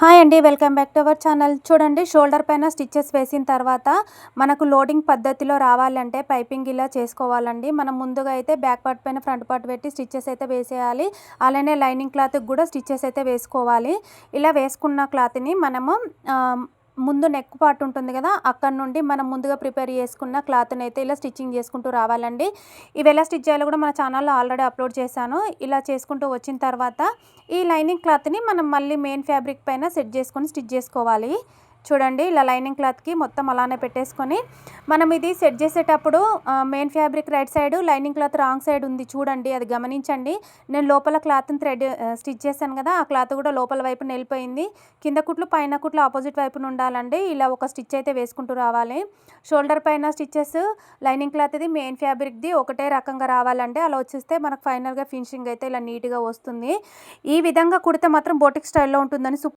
Hi అండి welcome back to our channel. చూడండి shoulder పైన స్టిచ్చెస్ వేసిన తర్వాత మనకు లోడింగ్ పద్ధతిలో రావాలంటే పైపింగ్ ఇలా చేసుకోవాలండి. మనం ముందుగా అయితే బ్యాక్ పార్ట్ పైన ఫ్రంట్ పార్ట్ పెట్టి స్టిచ్చెస్ అయితే వేసేయాలి. అలానే లైనింగ్ క్లాత్కి కూడా స్టిచ్చెస్ అయితే వేసుకోవాలి. ఇలా వేసుకున్న క్లాత్ని మనము ముందు నెక్ పార్ట్ ఉంటుంది కదా అక్కడ నుండి మనం ముందుగా ప్రిపేర్ చేసుకున్న క్లాత్ని అయితే ఇలా స్టిచ్చింగ్ చేసుకుంటూ రావాలండి. ఇవి ఎలా స్టిచ్ చేయాలో కూడా మన ఛానల్లో ఆల్రెడీ అప్లోడ్ చేశాను. ఇలా చేసుకుంటూ వచ్చిన తర్వాత ఈ లైనింగ్ క్లాత్ని మనం మళ్ళీ మెయిన్ ఫ్యాబ్రిక్ పైన సెట్ చేసుకొని స్టిచ్ చేసుకోవాలి. చూడండి ఇలా లైనింగ్ క్లాత్కి మొత్తం అలానే పెట్టేసుకొని మనం ఇది సెట్ చేసేటప్పుడు main fabric right side lining cloth wrong side ఉంది చూడండి అది గమనించండి. నేను లోపల క్లాత్ని థ్రెడ్ స్టిచ్ చేశాను కదా ఆ క్లాత్ కూడా లోపల వైపు వెళ్ళిపోయింది కింద కుట్లు పైన కుట్లు ఆపోజిట్ వైపున ఉండాలండి ఇలా ఒక స్టిచ్ అయితే వేసుకుంటూ రావాలి. షోల్డర్ పైన స్టిచ్చెస్ లైనింగ్ క్లాత్ ఇది మెయిన్ ఫ్యాబ్రిక్ది ఒకటే రకంగా రావాలండి. అలా వచ్చేస్తే మనకు ఫైనల్గా ఫినిషింగ్ అయితే ఇలా నీట్గా వస్తుంది. ఈ విధంగా కుడితే మాత్రం బోటిక్ స్టైల్లో ఉంటుందని